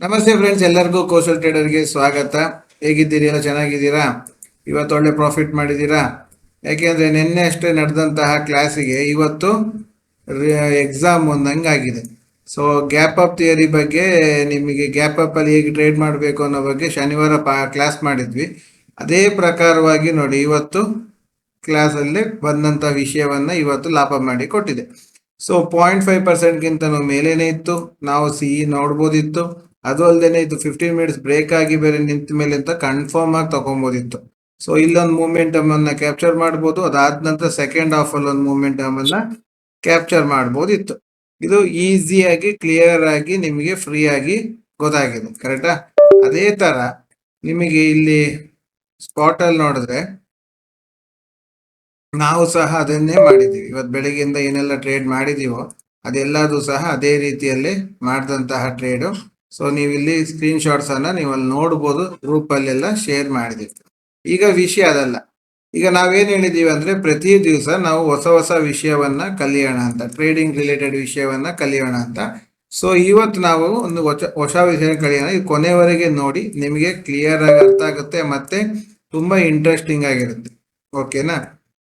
ನಮಸ್ತೆ ಫ್ರೆಂಡ್ಸ್ ಎಲ್ಲರಿಗೂ ಕೌಶಲ್ ಟ್ರೇಡರ್ಗೆ ಸ್ವಾಗತ. ಹೇಗಿದ್ದೀರಿ? ಚೆನ್ನಾಗಿದ್ದೀರಾ? ಇವತ್ತು ಒಳ್ಳೆ ಪ್ರಾಫಿಟ್ ಮಾಡಿದ್ದೀರಾ? ಯಾಕೆಂದ್ರೆ ನಿನ್ನೆ ಅಷ್ಟೇ ನಡೆದಂತಹ ಕ್ಲಾಸಿಗೆ ಇವತ್ತು ಎಕ್ಸಾಮ್ ಒಂದಂಗೆ ಆಗಿದೆ ಸೊ ಗ್ಯಾಪ್ ಅಪ್ ಥಿಯರಿ ಬಗ್ಗೆ ನಿಮಗೆ ಗ್ಯಾಪ್ ಅಪ್ಪಲ್ಲಿ ಹೇಗೆ ಟ್ರೇಡ್ ಮಾಡಬೇಕು ಅನ್ನೋ ಬಗ್ಗೆ ಶನಿವಾರ ಪಾ ಕ್ಲಾಸ್ ಮಾಡಿದ್ವಿ. ಅದೇ ಪ್ರಕಾರವಾಗಿ ನೋಡಿ, ಇವತ್ತು ಕ್ಲಾಸಲ್ಲಿ ಬಂದಂಥ ವಿಷಯವನ್ನು ಇವತ್ತು ಲಾಭ ಮಾಡಿ ಕೊಟ್ಟಿದೆ. ಸೊ ಪಾಯಿಂಟ್ ಫೈವ್ ಪರ್ಸೆಂಟ್ಗಿಂತನೂ ಮೇಲೇನೇ ಇತ್ತು. ನಾವು ಸಿ ನೋಡ್ಬೋದಿತ್ತು. ಅದು ಅಲ್ಲದೆ ಇದು ಫಿಫ್ಟೀನ್ ಮಿನಿಟ್ಸ್ ಬ್ರೇಕ್ ಆಗಿ ಬೇರೆ ನಿಂತ ಮೇಲೆ ಅಂತ ಕನ್ಫರ್ಮ್ ಆಗಿ ತಗೊಬೋದಿತ್ತು. ಸೊ ಇಲ್ಲೊಂದು ಮೂಮೆಂಟಮ್ ಅನ್ನ ಕ್ಯಾಪ್ಚರ್ ಮಾಡ್ಬೋದು. ಅದಾದ ನಂತರ ಸೆಕೆಂಡ್ ಹಾಫ್ ಅಲ್ಲಿ ಒಂದು ಮೂಮೆಂಟಮ್ ಅನ್ನ ಕ್ಯಾಪ್ಚರ್ ಮಾಡ್ಬೋದಿತ್ತು. ಇದು ಈಸಿಯಾಗಿ ಕ್ಲಿಯರ್ ಆಗಿ, ನಿಮಗೆ ಫ್ರೀ ಆಗಿ ಗೊತ್ತಾಗಿದೆ. ಕರೆಕ್ಟಾ ಅದೇ ತರ ನಿಮಗೆ ಇಲ್ಲಿ ಸ್ಪಾಟ್ ಅಲ್ಲಿ ನೋಡಿದ್ರೆ ನಾವು ಸಹ ಅದನ್ನೇ ಮಾಡಿದ್ದೀವಿ. ಇವತ್ತು ಬೆಳಿಗ್ಗೆಯಿಂದ ಏನೆಲ್ಲ ಟ್ರೇಡ್ ಮಾಡಿದೀವೋ ಅದೆಲ್ಲದೂ ಸಹ ಅದೇ ರೀತಿಯಲ್ಲಿ ಮಾಡಿದಂತಹ ಟ್ರೇಡು ಸೊ ನೀವು ಇಲ್ಲಿ ಸ್ಕ್ರೀನ್ ಶಾಟ್ಸ್ ಅನ್ನ ನೀವು ಅಲ್ಲಿ ನೋಡ್ಬೋದು ಗ್ರೂಪ್ ಅಲ್ಲೆಲ್ಲ ಶೇರ್ ಮಾಡಿದಿತ್ತು ಈಗ ವಿಷಯ ಅದಲ್ಲ. ಈಗ ನಾವೇನ್ ಹೇಳಿದೀವಿ ಅಂದ್ರೆ ಪ್ರತಿ ದಿವಸ ನಾವು ಹೊಸ ಹೊಸ ವಿಷಯವನ್ನ ಕಲಿಯೋಣ ಅಂತ ಟ್ರೇಡಿಂಗ್ ರಿಲೇಟೆಡ್ ವಿಷಯವನ್ನ ಕಲಿಯೋಣ ಅಂತ. ಸೊ ಇವತ್ತು ನಾವು ಒಂದು ಹೊಸ ಹೊಸ ವಿಷಯ ಕಲಿಯೋಣ. ಇದು ಕೊನೆವರೆಗೆ ನೋಡಿ, ನಿಮಗೆ ಕ್ಲಿಯರ್ ಆಗಿ ಅರ್ಥ ಆಗುತ್ತೆ ಮತ್ತೆ ತುಂಬಾ ಇಂಟ್ರೆಸ್ಟಿಂಗ್ ಆಗಿರುತ್ತೆ. ಓಕೆನಾ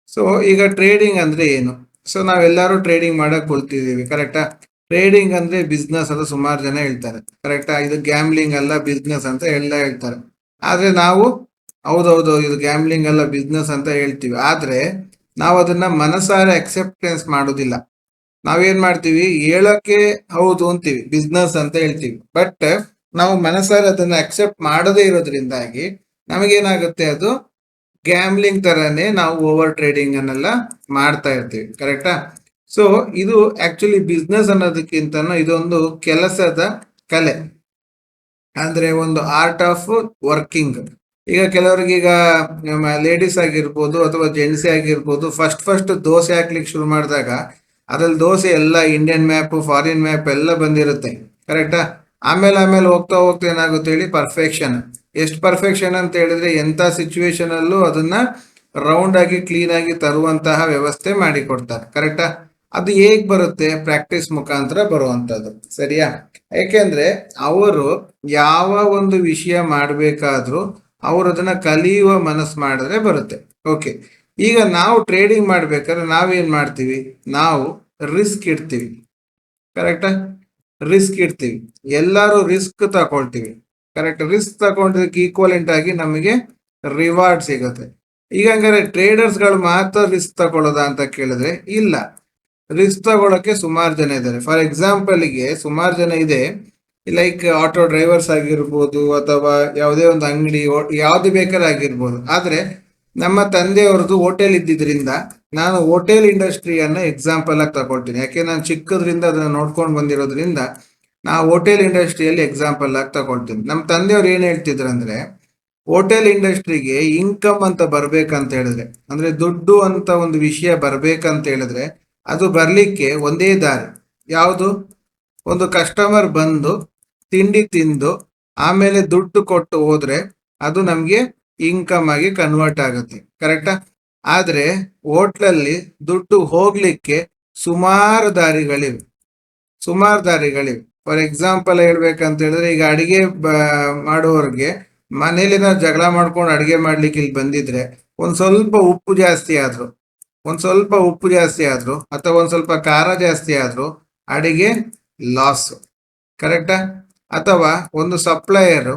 ಸೊ ಈಗ ಟ್ರೇಡಿಂಗ್ ಅಂದ್ರೆ ಏನು? ಸೊ ನಾವೆಲ್ಲರೂ ಟ್ರೇಡಿಂಗ್ ಮಾಡಕ್ ಕೊಳ್ತಿದೀವಿ ಕರೆಕ್ಟಾ ಟ್ರೇಡಿಂಗ್ ಅಂದ್ರೆ ಬಿಸ್ನೆಸ್ ಅಂತ ಸುಮಾರು ಜನ ಹೇಳ್ತಾರೆ. ಕರೆಕ್ಟ್ ಇದು ಗ್ಯಾಮ್ಲಿಂಗ್ ಅಲ್ಲ ಬಿಸ್ನೆಸ್ ಅಂತ ಎಲ್ಲ ಹೇಳ್ತಾರೆ. ಆದ್ರೆ ನಾವು, ಹೌದೌದು, ಇದು ಗ್ಯಾಮ್ಲಿಂಗ್ ಅಲ್ಲ ಬಿಸ್ನೆಸ್ ಅಂತ ಹೇಳ್ತೀವಿ. ಆದ್ರೆ ನಾವು ಅದನ್ನ ಮನಸಾರೆ ಅಕ್ಸೆಪ್ಟೆನ್ಸ್ ಮಾಡೋದಿಲ್ಲ. ನಾವೇನ್ ಮಾಡ್ತೀವಿ? ಹೇಳಕ್ಕೆ ಹೌದು ಅಂತೀವಿ. ಬಿಸ್ನೆಸ್ ಅಂತ ಹೇಳ್ತೀವಿ. ಬಟ್ ನಾವು ಮನಸಾರೆ ಅದನ್ನ ಅಕ್ಸೆಪ್ಟ್ ಮಾಡದೇ ಇರೋದ್ರಿಂದಾಗಿ ನಮಗೇನಾಗುತ್ತೆ ಅದು? ಗ್ಯಾಮ್ಲಿಂಗ್ ತರನೇ ನಾವು ಓವರ್ ಟ್ರೇಡಿಂಗ್ ಅನ್ನೆಲ್ಲ ಮಾಡ್ತಾ ಇರ್ತೀವಿ. ಕರೆಕ್ಟಾ ಸೊ ಇದು ಆಕ್ಚುಲಿ ಬಿಸ್ನೆಸ್ ಅನ್ನೋದಕ್ಕಿಂತ ಇದೊಂದು ಕೆಲಸದ ಕಲೆ. ಅಂದ್ರೆ ಒಂದು ಆರ್ಟ್ ಆಫ್ ವರ್ಕಿಂಗ್ ಈಗ ಕೆಲವರಿಗೆ ಈಗ ಲೇಡೀಸ್ ಆಗಿರ್ಬೋದು ಅಥವಾ ಜೆಂಟ್ಸ್ ಆಗಿರ್ಬೋದು ಫಸ್ಟ್ ಫಸ್ಟ್ ದೋಸೆ ಹಾಕ್ಲಿಕ್ಕೆ ಶುರು ಮಾಡಿದಾಗ, ಅದ್ರಲ್ಲಿ ದೋಸೆ ಎಲ್ಲ ಇಂಡಿಯನ್ ಮ್ಯಾಪ್ ಫಾರಿನ್ ಮ್ಯಾಪ್ ಎಲ್ಲ ಬಂದಿರುತ್ತೆ. ಕರೆಕ್ಟಾ ಆಮೇಲೆ ಆಮೇಲೆ ಹೋಗ್ತಾ ಹೋಗ್ತಾ ಏನಾಗುತ್ತೆ ಹೇಳಿ? ಪರ್ಫೆಕ್ಷನ್ ಎಷ್ಟು ಪರ್ಫೆಕ್ಷನ್ ಅಂತ ಹೇಳಿದ್ರೆ ಎಂತ ಸಿಚುವೇಶನ್ ಅಲ್ಲೂ ಅದನ್ನ ರೌಂಡ್ ಆಗಿ ಕ್ಲೀನ್ ಆಗಿ ತರುವಂತಹ ವ್ಯವಸ್ಥೆ ಮಾಡಿಕೊಡ್ತಾರೆ. ಕರೆಕ್ಟಾ ಅದು ಹೇಗ್ ಬರುತ್ತೆ? ಪ್ರಾಕ್ಟೀಸ್ ಮುಖಾಂತರ ಬರುವಂತದ್ದು. ಸರಿಯಾ? ಯಾಕೆಂದ್ರೆ ಅವರು ಯಾವ ಒಂದು ವಿಷಯ ಮಾಡಬೇಕಾದ್ರೂ ಅವರು ಅದನ್ನ ಕಲಿಯುವ ಮನಸ್ಸು ಮಾಡಿದ್ರೆ ಬರುತ್ತೆ. ಓಕೆ ಈಗ ನಾವು ಟ್ರೇಡಿಂಗ್ ಮಾಡ್ಬೇಕಾದ್ರೆ ನಾವೇನ್ ಮಾಡ್ತೀವಿ? ನಾವು ರಿಸ್ಕ್ ಇಡ್ತೀವಿ. ಕರೆಕ್ಟಾ ರಿಸ್ಕ್ ಇಡ್ತೀವಿ. ಎಲ್ಲರೂ ರಿಸ್ಕ್ ತಗೊಳ್ತೀವಿ. ಕರೆಕ್ಟ್ ರಿಸ್ಕ್ ತಗೊಂಡಿದ್ದಕ್ಕೆ ಈಕ್ವಲೆಂಟ್ ಆಗಿ ನಮಗೆ ರಿವಾರ್ಡ್ ಸಿಗುತ್ತೆ. ಈಗ ಹಂಗಾರೆ ಟ್ರೇಡರ್ಸ್ಗಳು ಮಾತ್ರ ರಿಸ್ಕ್ ತಗೊಳ್ಳೋದಾ ಅಂತ ಕೇಳಿದ್ರೆ ಇಲ್ಲ. ರಿಸ್ಕ್ ತಗೊಳಕ್ಕೆ ಸುಮಾರು ಜನ ಇದ್ದಾರೆ. ಫಾರ್ ಎಕ್ಸಾಂಪಲ್ಗೆ ಸುಮಾರು ಜನ ಇದೆ. ಲೈಕ್ ಆಟೋ ಡ್ರೈವರ್ಸ್ ಆಗಿರ್ಬೋದು ಅಥವಾ ಯಾವುದೇ ಒಂದು ಅಂಗಡಿ ಯಾವ್ದು ಬೇಕಾದ್ರೆ ಆಗಿರ್ಬೋದು. ಆದರೆ ನಮ್ಮ ತಂದೆಯವ್ರದ್ದು ಹೋಟೆಲ್ ಇದ್ದಿದ್ರಿಂದ ನಾನು ಹೋಟೆಲ್ ಇಂಡಸ್ಟ್ರಿಯನ್ನ ಎಕ್ಸಾಂಪಲ್ ಆಗಿ ತಗೊಳ್ತೀನಿ. ಯಾಕೆ ನಾನು ಚಿಕ್ಕದ್ರಿಂದ ಅದನ್ನ ನೋಡ್ಕೊಂಡು ಬಂದಿರೋದ್ರಿಂದ ನಾ ಹೋಟೆಲ್ ಇಂಡಸ್ಟ್ರಿಯಲ್ಲಿ ಎಕ್ಸಾಂಪಲ್ ಆಗಿ ತಗೊಳ್ತೀನಿ. ನಮ್ಮ ತಂದೆಯವ್ರು ಏನ್ ಹೇಳ್ತಿದ್ರು ಅಂದ್ರೆ ಹೋಟೆಲ್ ಇಂಡಸ್ಟ್ರಿಗೆ ಇನ್ಕಮ್ ಅಂತ ಬರ್ಬೇಕಂತ ಹೇಳಿದ್ರೆ, ಅಂದ್ರೆ ದುಡ್ಡು ಅಂತ ಒಂದು ವಿಷಯ ಬರ್ಬೇಕಂತ ಹೇಳಿದ್ರೆ ಅದು ಬರಲಿಕ್ಕೆ ಒಂದೇ ದಾರಿ. ಯಾವುದು? ಒಂದು ಕಸ್ಟಮರ್ ಬಂದು ತಿಂಡಿ ತಿಂದು ಆಮೇಲೆ ದುಡ್ಡು ಕೊಟ್ಟು ಹೋದ್ರೆ ಅದು ನಮ್ಗೆ ಇನ್ಕಮ್ ಆಗಿ ಕನ್ವರ್ಟ್ ಆಗುತ್ತೆ. ಕರೆಕ್ಟಾ ಆದರೆ ಹೋಟ್ಲಲ್ಲಿ ದುಡ್ಡು ಹೋಗ್ಲಿಕ್ಕೆ ಸುಮಾರು ದಾರಿಗಳಿವೆ. ಸುಮಾರು ದಾರಿಗಳಿವೆ. ಫಾರ್ ಎಕ್ಸಾಂಪಲ್ ಹೇಳ್ಬೇಕಂತ ಹೇಳಿದ್ರೆ ಈಗ ಅಡಿಗೆ ಮಾಡುವವ್ರಿಗೆ ಮನೇಲಿ ನಾವು ಜಗಳ ಮಾಡ್ಕೊಂಡು ಅಡಿಗೆ ಮಾಡ್ಲಿಕ್ಕೆ ಇಲ್ಲಿ ಬಂದಿದ್ರೆ ಒಂದ್ ಸ್ವಲ್ಪ ಉಪ್ಪು ಜಾಸ್ತಿ ಆದ್ರು ಒಂದ್ ಸ್ವಲ್ಪ ಉಪ್ಪು ಜಾಸ್ತಿ ಆದರೂ ಅಥವಾ ಒಂದು ಸ್ವಲ್ಪ ಖಾರ ಜಾಸ್ತಿ ಆದರೂ ಅಡಿಗೆ ಲಾಸ್ ಕರೆಕ್ಟಾ ಅಥವಾ ಒಂದು ಸಪ್ಲೈಯರು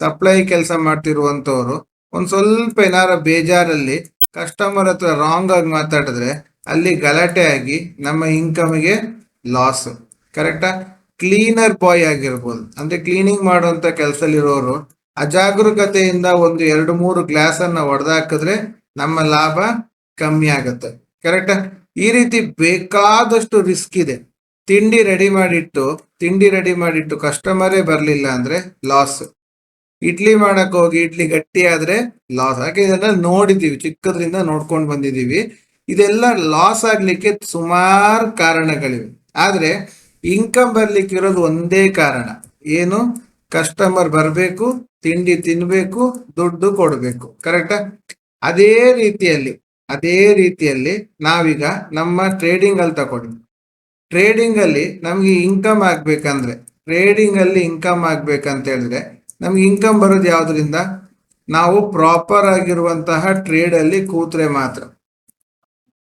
ಸಪ್ಲೈ ಕೆಲಸ ಮಾಡ್ತಿರುವಂಥವ್ರು ಒಂದು ಸ್ವಲ್ಪ ಏನಾರ ಬೇಜಾರಲ್ಲಿ ಕಸ್ಟಮರ್ ಹತ್ರ ರಾಂಗ್ ಆಗಿ ಮಾತಾಡಿದ್ರೆ ಅಲ್ಲಿ ಗಲಾಟೆ ಆಗಿ ನಮ್ಮ ಇನ್ಕಮ್ಗೆ ಲಾಸ್ ಕರೆಕ್ಟಾ ಕ್ಲೀನರ್ ಬಾಯ್ ಆಗಿರ್ಬೋದು. ಅಂದರೆ ಕ್ಲೀನಿಂಗ್ ಮಾಡುವಂಥ ಕೆಲಸದಲ್ಲಿರೋರು ಅಜಾಗರೂಕತೆಯಿಂದ ಒಂದು ಎರಡು ಮೂರು ಗ್ಲಾಸನ್ನು ಹೊಡೆದಾಕಿದ್ರೆ ನಮ್ಮ ಲಾಭ ಕಮ್ಮಿ ಆಗುತ್ತೆ. ಕರೆಕ್ಟ್ ಈ ರೀತಿ ಬೇಕಾದಷ್ಟು ರಿಸ್ಕ್ ಇದೆ. ತಿಂಡಿ ರೆಡಿ ಮಾಡಿಟ್ಟು, ತಿಂಡಿ ರೆಡಿ ಮಾಡಿಟ್ಟು ಕಸ್ಟಮರೇ ಬರ್ಲಿಲ್ಲ ಅಂದ್ರೆ ಲಾಸ್ ಇಡ್ಲಿ ಮಾಡಕ್ ಹೋಗಿ ಇಡ್ಲಿ ಗಟ್ಟಿ ಆದ್ರೆ ಲಾಸ್ ಹಾಗೆ ಇದನ್ನ ನೋಡಿದೀವಿ, ಚಿಕ್ಕದ್ರಿಂದ ನೋಡ್ಕೊಂಡು ಬಂದಿದೀವಿ. ಇದೆಲ್ಲ ಲಾಸ್ ಆಗ್ಲಿಕ್ಕೆ ಸುಮಾರು ಕಾರಣಗಳಿವೆ. ಆದ್ರೆ ಇನ್ಕಮ್ ಬರ್ಲಿಕ್ಕೆ ಇರೋದು ಒಂದೇ ಕಾರಣ. ಏನು? ಕಸ್ಟಮರ್ ಬರಬೇಕು, ತಿಂಡಿ ತಿನ್ಬೇಕು, ದುಡ್ಡು ಕೊಡ್ಬೇಕು. ಕರೆಕ್ಟಾ ಅದೇ ರೀತಿಯಲ್ಲಿ. ಅದೇ ರೀತಿಯಲ್ಲಿ ನಾವೀಗ ನಮ್ಮ ಟ್ರೇಡಿಂಗ್ ಅಲ್ಲಿ ತಗೊಂಡ್ವಿ ಟ್ರೇಡಿಂಗ್ ಅಲ್ಲಿ ನಮ್ಗೆ ಇನ್ಕಮ್ ಆಗ್ಬೇಕಂದ್ರೆ ಟ್ರೇಡಿಂಗ್ ಅಲ್ಲಿ ಇನ್ಕಮ್ ಆಗ್ಬೇಕಂತ ಹೇಳಿದ್ರೆ ನಮ್ಗೆ ಇನ್ಕಮ್ ಬರೋದು ಯಾವ್ದ್ರಿಂದ? ನಾವು ಪ್ರಾಪರ್ ಆಗಿರುವಂತಹ ಟ್ರೇಡ್ ಅಲ್ಲಿ ಕೂತ್ರೆ ಮಾತ್ರ.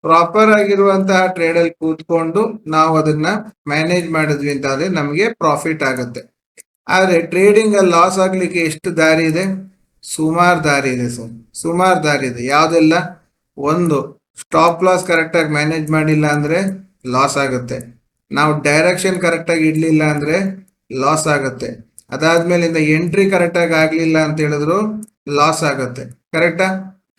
ಪ್ರಾಪರ್ ಆಗಿರುವಂತಹ ಟ್ರೇಡ್ ಅಲ್ಲಿ ಕೂತ್ಕೊಂಡು ನಾವು ಅದನ್ನ ಮ್ಯಾನೇಜ್ ಮಾಡಿದ್ವಿ ಅಂತ ಆದ್ರೆ ನಮಗೆ ಪ್ರಾಫಿಟ್ ಆಗುತ್ತೆ. ಆದ್ರೆ ಟ್ರೇಡಿಂಗ್ ಅಲ್ಲಿ ಲಾಸ್ ಆಗ್ಲಿಕ್ಕೆ ಎಷ್ಟು ದಾರಿ ಇದೆ? ಸುಮಾರು ದಾರಿ ಇದೆ ಸರ್. ಸುಮಾರು ದಾರಿ ಇದೆ. ಯಾವ್ದೆಲ್ಲ? ಒಂದು ಸ್ಟಾಪ್ ಲಾಸ್ ಕರೆಕ್ಟಾಗಿ ಮ್ಯಾನೇಜ್ ಮಾಡಿಲ್ಲ ಅಂದ್ರೆ ಲಾಸ್ ಆಗುತ್ತೆ. ನಾವು ಡೈರೆಕ್ಷನ್ ಕರೆಕ್ಟಾಗಿ ಇಡ್ಲಿಲ್ಲ ಅಂದ್ರೆ ಲಾಸ್ ಆಗುತ್ತೆ. ಅದಾದ್ಮೇಲಿಂದ ಎಂಟ್ರಿ ಕರೆಕ್ಟಾಗಿ ಆಗಲಿಲ್ಲ ಅಂತ ಹೇಳಿದ್ರು ಲಾಸ್ ಆಗುತ್ತೆ. ಕರೆಕ್ಟಾ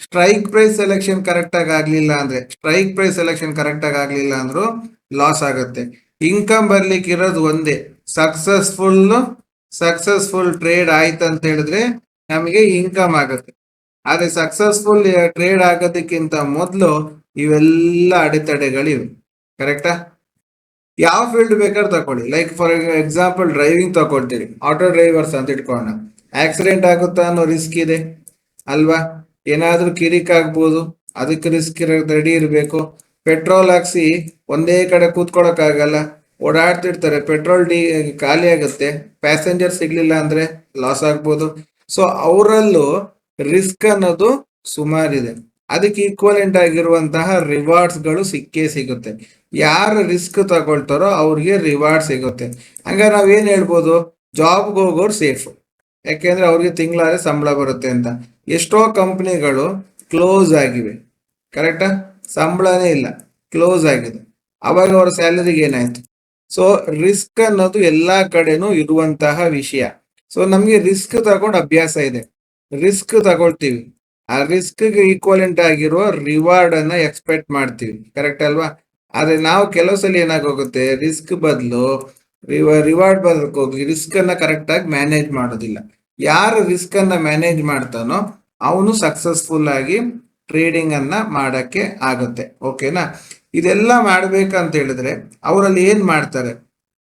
ಸ್ಟ್ರೈಕ್ ಪ್ರೈಸ್ ಸೆಲೆಕ್ಷನ್ ಕರೆಕ್ಟಾಗಿ ಆಗಲಿಲ್ಲ ಅಂದರೆ ಸ್ಟ್ರೈಕ್ ಪ್ರೈಸ್ ಸೆಲೆಕ್ಷನ್ ಕರೆಕ್ಟಾಗಿ ಆಗ್ಲಿಲ್ಲ ಅಂದ್ರೂ ಲಾಸ್ ಆಗುತ್ತೆ. ಇನ್ಕಮ್ ಬರ್ಲಿಕ್ಕೆ ಇರೋದು ಒಂದೇ ಸಕ್ಸಸ್ಫುಲ್ ಸಕ್ಸಸ್ಫುಲ್ ಟ್ರೇಡ್ ಆಯ್ತು ಅಂತ ಹೇಳಿದ್ರೆ ನಮಗೆ ಇನ್ಕಮ್ ಆಗುತ್ತೆ. ಆದ್ರೆ ಸಕ್ಸಸ್ಫುಲ್ ಟ್ರೇಡ್ ಆಗೋದಕ್ಕಿಂತ ಮೊದಲು ಇವೆಲ್ಲ ಅಡೆತಡೆಗಳಿವೆ. ಕರೆಕ್ಟಾ ಯಾವ ಫೀಲ್ಡ್ ಬೇಕಾದ್ರೂ ತಕೊಳ್ಳಿ ಲೈಕ್ ಫಾರ್ ಎಕ್ಸಾಂಪಲ್ ಡ್ರೈವಿಂಗ್ ತಗೊಳ್ತೀರಿ. ಆಟೋ ಡ್ರೈವರ್ಸ್ ಅಂತ ಇಟ್ಕೊಳ್ಳೋಣ ಆಕ್ಸಿಡೆಂಟ್ ಆಗುತ್ತಾ ಅನ್ನೋ ರಿಸ್ಕ್ ಇದೆ. ಅಲ್ವಾ? ಏನಾದರೂ ಕಿರಿಕ್ ಆಗ್ಬೋದು. ಅದಕ್ಕೆ ರಿಸ್ಕ್ ರೆಡಿ ಇರಬೇಕು. ಪೆಟ್ರೋಲ್ ಹಾಕ್ಸಿ ಒಂದೇ ಕಡೆ ಕೂತ್ಕೊಳಕ್ ಆಗಲ್ಲ. ಓಡಾಡ್ತಿರ್ತಾರೆ. ಪೆಟ್ರೋಲ್ ಡಿ ಖಾಲಿ ಆಗುತ್ತೆ. ಪ್ಯಾಸೆಂಜರ್ ಸಿಗ್ಲಿಲ್ಲ ಅಂದ್ರೆ ಲಾಸ್ ಆಗ್ಬೋದು. ಸೊ ಅವರಲ್ಲೂ ರಿಸ್ಕ್ ಅನ್ನೋದು ಸುಮಾರಿದೆ. ಅದಕ್ಕೆ ಈಕ್ವಲೆಂಟ್ ಆಗಿರುವಂತಹ ರಿವಾರ್ಡ್ಸ್ಗಳು ಸಿಕ್ಕೇ ಸಿಗುತ್ತೆ. ಯಾರು ರಿಸ್ಕ್ ತಗೊಳ್ತಾರೋ ಅವ್ರಿಗೆ ರಿವಾರ್ಡ್ ಸಿಗುತ್ತೆ. ಹಂಗ ನಾವೇನ್ ಹೇಳ್ಬೋದು? ಜಾಬ್ಗೆ ಹೋಗೋರು ಸೇಫ್ ಯಾಕೆಂದ್ರೆ ಅವ್ರಿಗೆ ತಿಂಗಳಾದ್ರೆ ಸಂಬಳ ಬರುತ್ತೆ ಅಂತ. ಎಷ್ಟೋ ಕಂಪ್ನಿಗಳು ಕ್ಲೋಸ್ ಆಗಿವೆ. ಕರೆಕ್ಟಾ ಸಂಬಳನೇ ಇಲ್ಲ. ಕ್ಲೋಸ್ ಆಗಿದೆ. ಅವಾಗ ಅವ್ರ ಸ್ಯಾಲರಿಗೆ ಏನಾಯ್ತು? ಸೊ ರಿಸ್ಕ್ ಅನ್ನೋದು ಎಲ್ಲಾ ಕಡೆನೂ ಇರುವಂತಹ ವಿಷಯ. ಸೊ ನಮ್ಗೆ ರಿಸ್ಕ್ ತಗೊಂಡು ಅಭ್ಯಾಸ ಇದೆ. ರಿಸ್ಕ್ ತಗೊಳ್ತೀವಿ. ಆ ರಿಸ್ಕ್ ಈಕ್ವಲೆಂಟ್ ಆಗಿರೋ ರಿವಾರ್ಡ್ ಅನ್ನ ಎಕ್ಸ್ಪೆಕ್ಟ್ ಮಾಡ್ತೀವಿ. ಕರೆಕ್ಟ್ ಅಲ್ವಾ? ಆದ್ರೆ ನಾವು ಕೆಲವು ಸಲ ಏನಾಗೋಗುತ್ತೆ? ರಿಸ್ಕ್ ಬದಲು ರಿವಾರ್ಡ್ ಬದಲಕ್ಕೆ ಹೋಗಿ ರಿಸ್ಕ್ ಅನ್ನ ಕರೆಕ್ಟ್ ಆಗಿ ಮ್ಯಾನೇಜ್ ಮಾಡೋದಿಲ್ಲ. ಯಾರು ರಿಸ್ಕ್ ಅನ್ನ ಮ್ಯಾನೇಜ್ ಮಾಡ್ತಾನೋ ಅವನು ಸಕ್ಸಸ್ಫುಲ್ ಆಗಿ ಟ್ರೇಡಿಂಗ್ ಅನ್ನ ಮಾಡಕ್ಕೆ ಆಗುತ್ತೆ. ಓಕೆನಾ ಇದೆಲ್ಲ ಮಾಡ್ಬೇಕಂತ ಹೇಳಿದ್ರೆ, ಅವರಲ್ಲಿ ಏನ್ ಮಾಡ್ತಾರೆ?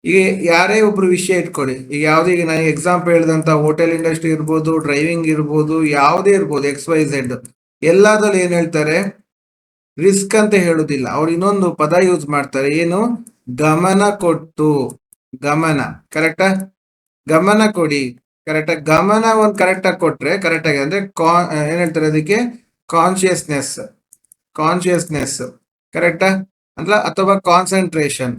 ಈಗ ಯಾರೇ ಒಬ್ರು ವಿಷಯ ಇಟ್ಕೊಳ್ಳಿ ಈಗ ಯಾವ್ದು, ಈಗ ನಾನು ಎಕ್ಸಾಂಪಲ್ ಹೇಳಿದಂತ ಹೋಟೆಲ್ ಇಂಡಸ್ಟ್ರಿ ಇರ್ಬೋದು ಡ್ರೈವಿಂಗ್ ಇರ್ಬೋದು, ಯಾವುದೇ ಇರ್ಬೋದು ಎಕ್ಸ್ ವೈ ಝೆಡ್ ಎಲ್ಲಾದ್ರಲ್ಲಿ ಏನ್ ಹೇಳ್ತಾರೆ? ರಿಸ್ಕ್ ಅಂತ ಹೇಳುದಿಲ್ಲ. ಅವ್ರು ಇನ್ನೊಂದು ಪದ ಯೂಸ್ ಮಾಡ್ತಾರೆ. ಏನು? ಗಮನ ಕೊಟ್ಟು. ಗಮನ. ಕರೆಕ್ಟಾ ಗಮನ ಕೊಡಿ. ಕರೆಕ್ಟ್ ಗಮನ ಒಂದು ಕರೆಕ್ಟ್ ಆಗಿ ಕೊಟ್ರೆ ಕರೆಕ್ಟ್ ಆಗಿ ಅಂದ್ರೆ ಕಾ ಏನ್ ಹೇಳ್ತಾರೆ ಅದಕ್ಕೆ? ಕಾನ್ಶಿಯಸ್ನೆಸ್ ಕಾನ್ಶಿಯಸ್ನೆಸ್ ಕರೆಕ್ಟಾ ಅಂದ್ರೆ ಅಥವಾ ಕಾನ್ಸಂಟ್ರೇಷನ್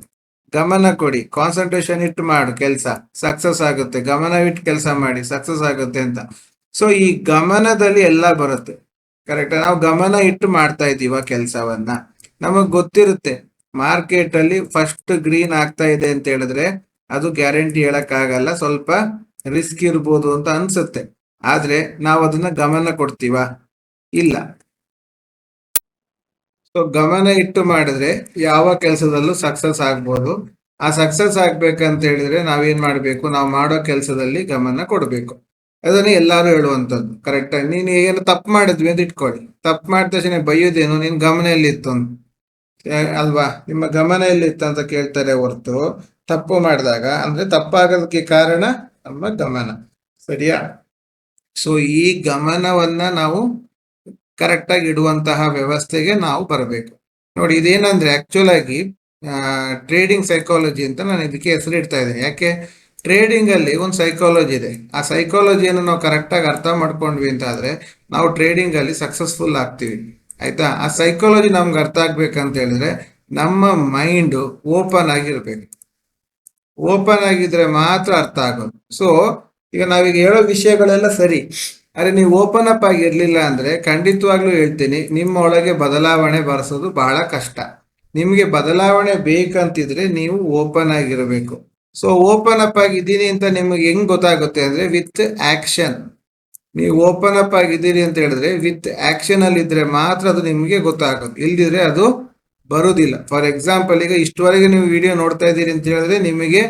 ಗಮನ ಕೊಡಿ. ಕಾನ್ಸಂಟ್ರೇಷನ್ ಇಟ್ಟು ಮಾಡು ಕೆಲಸ. ಸಕ್ಸಸ್ ಆಗುತ್ತೆ. ಗಮನವಿಟ್ಟು ಕೆಲಸ ಮಾಡಿ. ಸಕ್ಸಸ್ ಆಗುತ್ತೆ ಅಂತ. ಸೊ ಈ ಗಮನದಲ್ಲಿ ಎಲ್ಲ ಬರುತ್ತೆ. ಕರೆಕ್ಟ್ ನಾವು ಗಮನ ಇಟ್ಟು ಮಾಡ್ತಾ ಇದೀವ ಕೆಲಸವನ್ನ. ನಮಗ್ ಗೊತ್ತಿರುತ್ತೆ. ಮಾರ್ಕೆಟ್ ಅಲ್ಲಿ ಫಸ್ಟ್ ಗ್ರೀನ್ ಆಗ್ತಾ ಇದೆ ಅಂತ ಹೇಳಿದ್ರೆ ಅದು ಗ್ಯಾರಂಟಿ ಹೇಳಕ್ ಆಗಲ್ಲ. ಸ್ವಲ್ಪ ರಿಸ್ಕ್ ಇರ್ಬೋದು ಅಂತ ಅನ್ಸುತ್ತೆ. ಆದ್ರೆ ನಾವು ಅದನ್ನ ಗಮನ ಕೊಡ್ತೀವ? ಇಲ್ಲ. ಸೊ ಗಮನ ಇಟ್ಟು ಮಾಡಿದ್ರೆ ಯಾವ ಕೆಲಸದಲ್ಲೂ ಸಕ್ಸಸ್ ಆಗ್ಬೋದು. ಆ ಸಕ್ಸಸ್ ಆಗ್ಬೇಕಂತ ಹೇಳಿದ್ರೆ ನಾವೇನ್ ಮಾಡ್ಬೇಕು? ನಾವು ಮಾಡೋ ಕೆಲಸದಲ್ಲಿ ಗಮನ ಕೊಡಬೇಕು. ಅದನ್ನೇ ಎಲ್ಲಾರು ಹೇಳುವಂತದ್ದು ಕರೆಕ್ಟ್ ಆಗಿ ನೀನು ಏನು ತಪ್ಪು ಮಾಡಿದ್ವಿ ಅಂತ ಇಟ್ಕೊಳ್ಳಿ. ತಪ್ಪು ಮಾಡಿದ ತಕ್ಷಣ ಬೈಯೋದೇನು? ನಿನ್ ಗಮನ ಎಲ್ಲಿತ್ತು ಅಲ್ವಾ? ನಿಮ್ಮ ಗಮನ ಎಲ್ಲಿತ್ತು ಅಂತ ಕೇಳ್ತಾರೆ ಹೊರತು ತಪ್ಪು ಮಾಡಿದಾಗ. ಅಂದ್ರೆ ತಪ್ಪಾಗೋದಕ್ಕೆ ಕಾರಣ ನಮ್ಮ ಗಮನ. ಸರಿಯಾ? ಸೊ ಈ ಗಮನವನ್ನ ನಾವು ಕರೆಕ್ಟ್ ಆಗಿ ಇಡುವಂತಹ ವ್ಯವಸ್ಥೆಗೆ ನಾವು ಬರಬೇಕು. ನೋಡಿ, ಇದೇನಂದ್ರೆ ಆಕ್ಚುಲ್ ಆಗಿ ಟ್ರೇಡಿಂಗ್ ಸೈಕಾಲಜಿ ಅಂತ ನಾನು ಇದಕ್ಕೆ ಹೆಸರು ಇಡ್ತಾ ಇದ್ದೀನಿ. ಯಾಕೆ? ಟ್ರೇಡಿಂಗ್ ಅಲ್ಲಿ ಒಂದು ಸೈಕಾಲಜಿ ಇದೆ. ಆ ಸೈಕಾಲಜಿಯನ್ನು ನಾವು ಕರೆಕ್ಟಾಗಿ ಅರ್ಥ ಮಾಡ್ಕೊಂಡ್ವಿ ಅಂತ ಆದ್ರೆ ನಾವು ಟ್ರೇಡಿಂಗ್ ಅಲ್ಲಿ ಸಕ್ಸಸ್ಫುಲ್ ಆಗ್ತೀವಿ. ಆಯ್ತಾ? ಆ ಸೈಕಾಲಜಿ ನಮ್ಗೆ ಅರ್ಥ ಆಗ್ಬೇಕಂತ ಹೇಳಿದ್ರೆ ನಮ್ಮ ಮೈಂಡ್ ಓಪನ್ ಆಗಿರ್ಬೇಕು. ಓಪನ್ ಆಗಿದ್ರೆ ಮಾತ್ರ ಅರ್ಥ ಆಗೋದು. ಸೊ ಈಗ ನಾವೀಗ ಹೇಳೋ ವಿಷಯಗಳೆಲ್ಲ ಸರಿ. ಆದ್ರೆ ನೀವು ಓಪನ್ ಅಪ್ ಆಗಿರ್ಲಿಲ್ಲ ಅಂದ್ರೆ ಖಂಡಿತವಾಗ್ಲೂ ಹೇಳ್ತೀನಿ, ನಿಮ್ಮ ಒಳಗೆ ಬದಲಾವಣೆ ಬರೆಸೋದು ಬಹಳ ಕಷ್ಟ. ನಿಮಗೆ ಬದಲಾವಣೆ ಬೇಕಂತಿದ್ರೆ ನೀವು ಓಪನ್ ಆಗಿರಬೇಕು. ಸೊ ಓಪನ್ ಅಪ್ ಆಗಿದ್ದೀನಿ ಅಂತ ನಿಮಗೆ ಹೆಂಗ್ ಗೊತ್ತಾಗುತ್ತೆ ಅಂದ್ರೆ ವಿತ್ ಆಕ್ಷನ್ ನೀವು ಓಪನ್ ಅಪ್ ಆಗಿದ್ದೀರಿ ಅಂತ ಹೇಳಿದ್ರೆ ವಿತ್ ಆಕ್ಷನ್ ಅಲ್ಲಿ ಇದ್ರೆ ಮಾತ್ರ ಅದು ನಿಮಗೆ ಗೊತ್ತಾಗುತ್ತೆ ಇಲ್ದಿದ್ರೆ ಅದು ಬರುವುದಿಲ್ಲ ಫಾರ್ ಎಕ್ಸಾಂಪಲ್ ಈಗ ಇಷ್ಟವರೆಗೆ ನೀವು ವಿಡಿಯೋ ನೋಡ್ತಾ ಇದ್ದೀರಿ ಅಂತ ಹೇಳಿದ್ರೆ ನಿಮಗೆ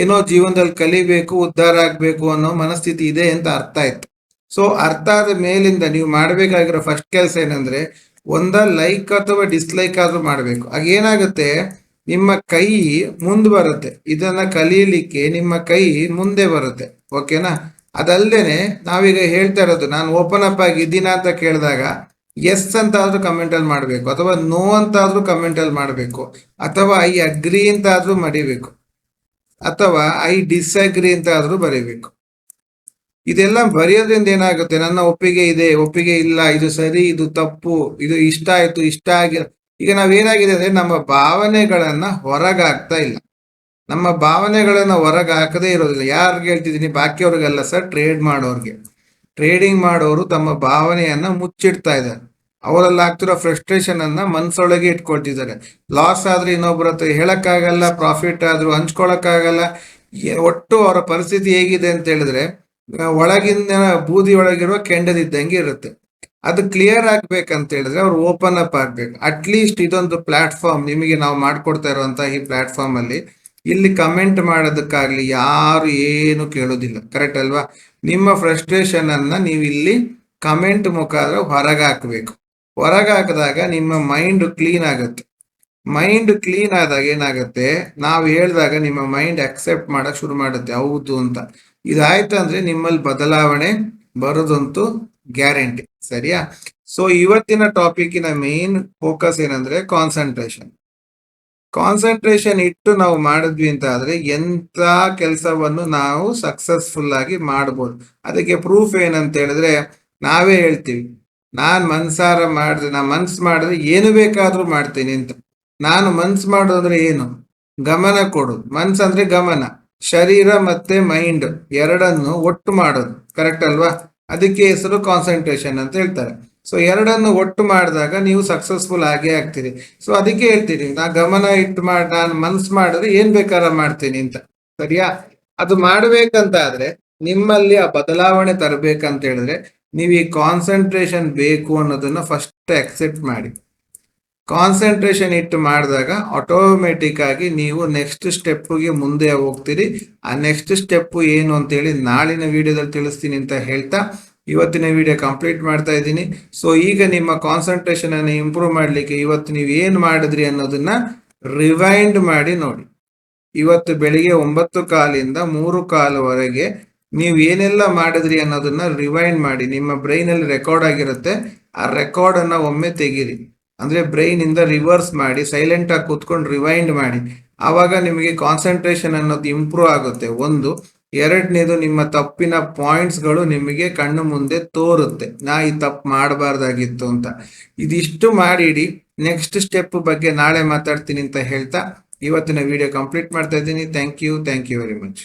ಏನೋ ಜೀವನದಲ್ಲಿ ಕಲಿಬೇಕು, ಉದ್ಧಾರ ಆಗ್ಬೇಕು ಅನ್ನೋ ಮನಸ್ಥಿತಿ ಇದೆ ಅಂತ ಅರ್ಥ ಆಯ್ತು. ಸೊ ಅರ್ಥ ಆದ ಮೇಲಿಂದ ನೀವು ಮಾಡಬೇಕಾಗಿರೋ ಫಸ್ಟ್ ಕೆಲಸ ಏನಂದ್ರೆ, ಒಂದ ಲೈಕ್ ಅಥವಾ ಡಿಸ್ಲೈಕ್ ಆದ್ರೂ ಮಾಡಬೇಕು. ಆಗ ಏನಾಗುತ್ತೆ? ನಿಮ್ಮ ಕೈ ಮುಂದೆ ಬರುತ್ತೆ. ಇದನ್ನ ಕಲಿಯಲಿಕ್ಕೆ ನಿಮ್ಮ ಕೈ ಮುಂದೆ ಬರುತ್ತೆ. ಓಕೆನಾ ಅದಲ್ದೇನೆ ನಾವೀಗ ಹೇಳ್ತಾ ಇರೋದು, ನಾನು ಓಪನ್ ಅಪ್ ಆಗಿ ಇದ್ದೀನ ಅಂತ ಕೇಳಿದಾಗ ಎಸ್ ಅಂತ ಆದ್ರೂ ಕಮೆಂಟ್ ಅಲ್ಲಿ ಮಾಡಬೇಕು. ಅಥವಾ ನೋ ಅಂತ ಆದ್ರೂ ಕಮೆಂಟ್ ಅಲ್ಲಿ ಮಾಡಬೇಕು. ಅಥವಾ ಐ ಅಗ್ರಿ ಅಂತ ಆದ್ರೂ ಮಡಿಬೇಕು. ಅಥವಾ ಐ ಡಿಸ್ಅಗ್ರಿ ಅಂತ ಆದ್ರೂ ಬರೀಬೇಕು. ಇದೆಲ್ಲ ಬರೆಯೋದ್ರಿಂದ ಏನಾಗುತ್ತೆ? ನನ್ನ ಒಪ್ಪಿಗೆ ಇದೆ, ಒಪ್ಪಿಗೆ ಇಲ್ಲ, ಇದು ಸರಿ, ಇದು ತಪ್ಪು, ಇದು ಇಷ್ಟ ಆಯ್ತು, ಇಷ್ಟ ಆಗಿಲ್ಲ. ಈಗ ನಾವೇನಾಗಿದೆ ಅಂದ್ರೆ ನಮ್ಮ ಭಾವನೆಗಳನ್ನ ಹೊರಗಾಗ್ತಾ ಇಲ್ಲ. ನಮ್ಮ ಭಾವನೆಗಳನ್ನ ಹೊರಗೆ ಹಾಕದೇ ಇರೋದಿಲ್ಲ. ಯಾರಿಗೆ ಹೇಳ್ತಿದ್ದೀನಿ? ಬಾಕಿಯವ್ರಿಗೆಲ್ಲ ಸರ್ ಟ್ರೇಡ್ ಮಾಡೋರ್ಗೆ. ಟ್ರೇಡಿಂಗ್ ಮಾಡೋರು ತಮ್ಮ ಭಾವನೆಯನ್ನ ಮುಚ್ಚಿಡ್ತಾ ಇದ್ದಾರೆ. ಅವರಲ್ಲಿ ಆಗ್ತಿರೋ ಫ್ರಸ್ಟ್ರೇಷನ್ ಅನ್ನ ಮನ್ಸೊಳಗೆ ಇಟ್ಕೊಳ್ತಿದ್ದಾರೆ. ಲಾಸ್ ಆದ್ರೆ ಇನ್ನೊಬ್ಬರ ಹತ್ರ ಹೇಳಕ್ಕಾಗಲ್ಲ ಪ್ರಾಫಿಟ್ ಆದ್ರೂ ಹಂಚ್ಕೊಳಕ್ಕಾಗಲ್ಲ. ಒಟ್ಟು ಅವರ ಪರಿಸ್ಥಿತಿ ಹೇಗಿದೆ ಅಂತ ಹೇಳಿದ್ರೆ ಒಳಗಿನ ಬೂದಿ ಒಳಗಿರುವ ಕೆಂಡದಿದ್ದಂಗೆ ಇರುತ್ತೆ. ಅದು ಕ್ಲಿಯರ್ ಆಗ್ಬೇಕಂತ ಹೇಳಿದ್ರೆ ಅವ್ರು ಓಪನ್ ಅಪ್ ಆಗ್ಬೇಕು. ಅಟ್ಲೀಸ್ಟ್ ಇದೊಂದು ಪ್ಲಾಟ್ಫಾರ್ಮ್ ನಿಮಗೆ ನಾವು ಮಾಡ್ಕೊಡ್ತಾ ಇರುವಂತಹ ಈ ಪ್ಲಾಟ್ಫಾರ್ಮ್ ಅಲ್ಲಿ ಇಲ್ಲಿ ಕಮೆಂಟ್ ಮಾಡೋದಕ್ಕಾಗ್ಲಿ ಯಾರು ಏನು ಕೇಳೋದಿಲ್ಲ. ಕರೆಕ್ಟ್ ಅಲ್ವಾ? ನಿಮ್ಮ ಫ್ರಸ್ಟ್ರೇಷನ್ ಅನ್ನ ನೀವು ಇಲ್ಲಿ ಕಮೆಂಟ್ ಮುಖಾಂತರ ಹೊರಗೆ ಹಾಕಬೇಕು ಹೊರಗೆ ಹಾಕಿದಾಗ ನಿಮ್ಮ ಮೈಂಡ್ ಕ್ಲೀನ್ ಆಗುತ್ತೆ. ಮೈಂಡ್ ಕ್ಲೀನ್ ಆದಾಗ ಏನಾಗುತ್ತೆ? ನಾವು ಹೇಳಿದಾಗ ನಿಮ್ಮ ಮೈಂಡ್ ಅಕ್ಸೆಪ್ಟ್ ಮಾಡಕ್ ಶುರು ಮಾಡುತ್ತೆ. ಹೌದು ಅಂತ. ಇದಾಯ್ತು ಅಂದ್ರೆ ನಿಮ್ಮಲ್ಲಿ ಬದಲಾವಣೆ ಬರೋದಂತೂ ಗ್ಯಾರಂಟಿ, ಸರಿಯಾ? ಸೊ ಇವತ್ತಿನ ಟಾಪಿಕ್ಕಿನ ಮೇನ್ ಫೋಕಸ್ ಏನಂದ್ರೆ ಕಾನ್ಸಂಟ್ರೇಷನ್ ಕಾನ್ಸಂಟ್ರೇಷನ್ ಇಟ್ಟು ನಾವು ಮಾಡಿದ್ವಿ ಅಂತ ಆದ್ರೆ ಎಂತ ಕೆಲಸವನ್ನು ನಾವು ಸಕ್ಸಸ್ಫುಲ್ ಆಗಿ ಮಾಡ್ಬೋದು. ಅದಕ್ಕೆ ಪ್ರೂಫ್ ಏನಂತ ಹೇಳಿದ್ರೆ ನಾವೇ ಹೇಳ್ತೀವಿ, ನಾನ್ ಮನ್ಸಾರ ಮಾಡಿದ್ರೆ ನಾ ಮನ್ಸ್ ಮಾಡಿದ್ರೆ ಏನು ಬೇಕಾದ್ರೂ ಮಾಡ್ತೀನಿ ಅಂತ. ನಾನು ಮನ್ಸ್ ಮಾಡೋದ್ರೆ ಏನು? ಗಮನ ಕೊಡು. ಮನ್ಸ್ ಅಂದ್ರೆ ಗಮನ. ಶರೀರ ಮತ್ತೆ ಮೈಂಡ್ ಎರಡನ್ನು ಒಟ್ಟು ಮಾಡೋದು. ಕರೆಕ್ಟ್ ಅಲ್ವಾ? ಅದಕ್ಕೆ ಹೆಸರು ಕಾನ್ಸಂಟ್ರೇಷನ್ ಅಂತ ಹೇಳ್ತಾರೆ. ಸೊ ಎರಡನ್ನು ಒಟ್ಟು ಮಾಡಿದಾಗ ನೀವು ಸಕ್ಸಸ್ಫುಲ್ ಆಗೇ ಆಗ್ತೀರಿ. ಸೊ ಅದಕ್ಕೆ ಹೇಳ್ತೀನಿ ನಾ ಗಮನ ಇಟ್ಟು ಮಾಡಿ ನಾನು ಮನ್ಸು ಮಾಡಿದ್ರೆ ಏನ್ ಬೇಕಾರ ಮಾಡ್ತೀನಿ ಅಂತ. ಸರಿಯಾ? ಅದು ಮಾಡ್ಬೇಕಂತ ಆದ್ರೆ ನಿಮ್ಮಲ್ಲಿ ಆ ಬದಲಾವಣೆ ತರಬೇಕಂತ ಹೇಳಿದ್ರೆ, ನೀವು ಈ ಕಾನ್ಸಂಟ್ರೇಷನ್ ಬೇಕು ಅನ್ನೋದನ್ನ ಫಸ್ಟ್ ಅಕ್ಸೆಪ್ಟ್ ಮಾಡಿ. ಕಾನ್ಸಂಟ್ರೇಷನ್ ಇಟ್ಟು ಮಾಡಿದಾಗ ಆಟೋಮೆಟಿಕ್ ಆಗಿ ನೀವು ನೆಕ್ಸ್ಟ್ ಸ್ಟೆಪ್ಗೆ ಮುಂದೆ ಹೋಗ್ತೀರಿ. ಆ ನೆಕ್ಸ್ಟ್ ಸ್ಟೆಪ್ ಏನು ಅಂತೇಳಿ ನಾಳಿನ ವಿಡಿಯೋದಲ್ಲಿ ತಿಳಿಸ್ತೀನಿ ಅಂತ ಹೇಳ್ತಾ ಇವತ್ತಿನ ವಿಡಿಯೋ ಕಂಪ್ಲೀಟ್ ಮಾಡ್ತಾ ಇದ್ದೀನಿ. ಸೊ ಈಗ ನಿಮ್ಮ ಕಾನ್ಸಂಟ್ರೇಷನ್ ಅನ್ನು ಇಂಪ್ರೂವ್ ಮಾಡಲಿಕ್ಕೆ ಇವತ್ತು ನೀವು ಏನು ಮಾಡಿದ್ರಿ ಅನ್ನೋದನ್ನ ರಿವೈಂಡ್ ಮಾಡಿ ನೋಡಿ. ಇವತ್ತು ಬೆಳಿಗ್ಗೆ ಒಂಬತ್ತು ಕಾಲಿಂದ ಮೂರು ಕಾಲವರೆಗೆ ನೀವು ಏನೆಲ್ಲ ಮಾಡಿದ್ರಿ ಅನ್ನೋದನ್ನ ರಿವೈಂಡ್ ಮಾಡಿ. ನಿಮ್ಮ ಬ್ರೈನ್ ಅಲ್ಲಿ ರೆಕಾರ್ಡ್ ಆಗಿರುತ್ತೆ. ಆ ರೆಕಾರ್ಡ್ ಅನ್ನ ಒಮ್ಮೆ ತೆಗೀರಿ. ಅಂದ್ರೆ ಬ್ರೈನ್ ಇಂದ ರಿವರ್ಸ್ ಮಾಡಿ ಸೈಲೆಂಟ್ ಆಗಿ ಕೂತ್ಕೊಂಡು ರಿವೈಂಡ್ ಮಾಡಿ. ಆವಾಗ ನಿಮಗೆ ಕಾನ್ಸಂಟ್ರೇಷನ್ ಅನ್ನೋದು ಇಂಪ್ರೂವ್ ಆಗುತ್ತೆ. ಒಂದು, ಎರಡನೇದು ನಿಮ್ಮ ತಪ್ಪಿನ ಪಾಯಿಂಟ್ಸ್ಗಳು ನಿಮಗೆ ಕಣ್ಣು ಮುಂದೆ ತೋರುತ್ತೆ. ನಾ ಈ ತಪ್ಪು ಮಾಡಬಾರ್ದಾಗಿತ್ತು ಅಂತ. ಇದಿಷ್ಟು ಮಾಡಿಡಿ. ನೆಕ್ಸ್ಟ್ ಸ್ಟೆಪ್ ಬಗ್ಗೆ ನಾಳೆ ಮಾತಾಡ್ತೀನಿ ಅಂತ ಹೇಳ್ತಾ, ಇವತ್ತಿನ ವಿಡಿಯೋ ಕಂಪ್ಲೀಟ್ ಮಾಡ್ತಾ ಇದ್ದೀನಿ. Thank you thank you very much